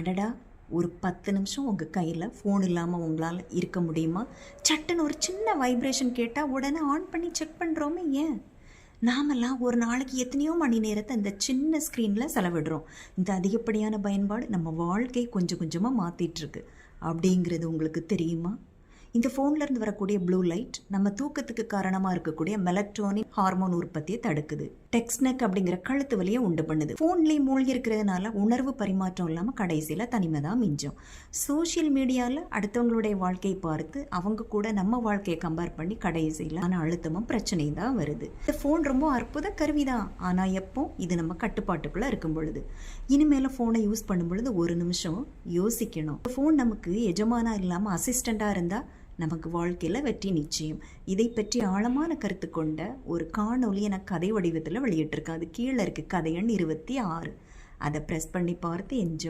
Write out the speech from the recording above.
அடடா ஒரு பத்து நிமிஷம் உங்கள் கையில் ஃபோன் இல்லாமல் உங்களால் இருக்க முடியுமா? சட்டுன்னு ஒரு சின்ன வைப்ரேஷன் கேட்டால் உடனே ஆன் பண்ணி செக் பண்ணுறோமே ஏன்? நாமெல்லாம் ஒரு நாளைக்கு எத்தனையோ மணி நேரத்தை இந்த சின்ன ஸ்க்ரீனில் செலவிடுறோம். இந்த அதிகப்படியான பயன்பாடு நம்ம வாழ்க்கையை கொஞ்சம் கொஞ்சமாக மாற்றிட்டுருக்கு அப்படிங்கிறது உங்களுக்கு தெரியுமா? இந்த ஃபோன்லேருந்து வரக்கூடிய ப்ளூ லைட் நம்ம தூக்கத்துக்கு காரணமாக இருக்கக்கூடிய மெலக்ட்ரானிக் ஹார்மோன் உற்பத்தியை தடுக்குது. டெக்ஸ்னெக் அப்படிங்கிற கழுத்து வலியை உண்டு பண்ணுது. ஃபோன்லேயே மூழ்கி இருக்கிறதுனால உணர்வு பரிமாற்றம் இல்லாமல் கடைசியில் தனிமை தான் மிஞ்சும். சோஷியல் மீடியாவில் அடுத்தவங்களுடைய வாழ்க்கையை பார்த்து அவங்க கூட நம்ம வாழ்க்கையை கம்பேர் பண்ணி கடைசியில் ஆனால் அழுத்தமும் பிரச்சனையும் தான் வருது. இந்த ஃபோன் ரொம்ப அற்புத கருவி தான். ஆனால் எப்போ இது நம்ம கட்டுப்பாட்டுக்குள்ளே இருக்கும் பொழுது? இனிமேல் ஃபோனை யூஸ் பண்ணும் பொழுது ஒரு நிமிஷம் யோசிக்கணும். ஃபோன் நமக்கு எஜமானா இல்லாமல் அசிஸ்டண்ட்டாக இருந்தால் நமக்கு வாழ்க்கையில் வெற்றி நிச்சயம். இதை பற்றி ஆழமான கருத்து கொண்ட ஒரு காணொலி என கதை வடிவத்தில் வெளியிட்டிருக்கேன் அது கீழே இருக்குது கதை எண் இருபத்தி ஆறு. அதை ப்ரெஸ் பண்ணி பார்த்து என்ஜாய்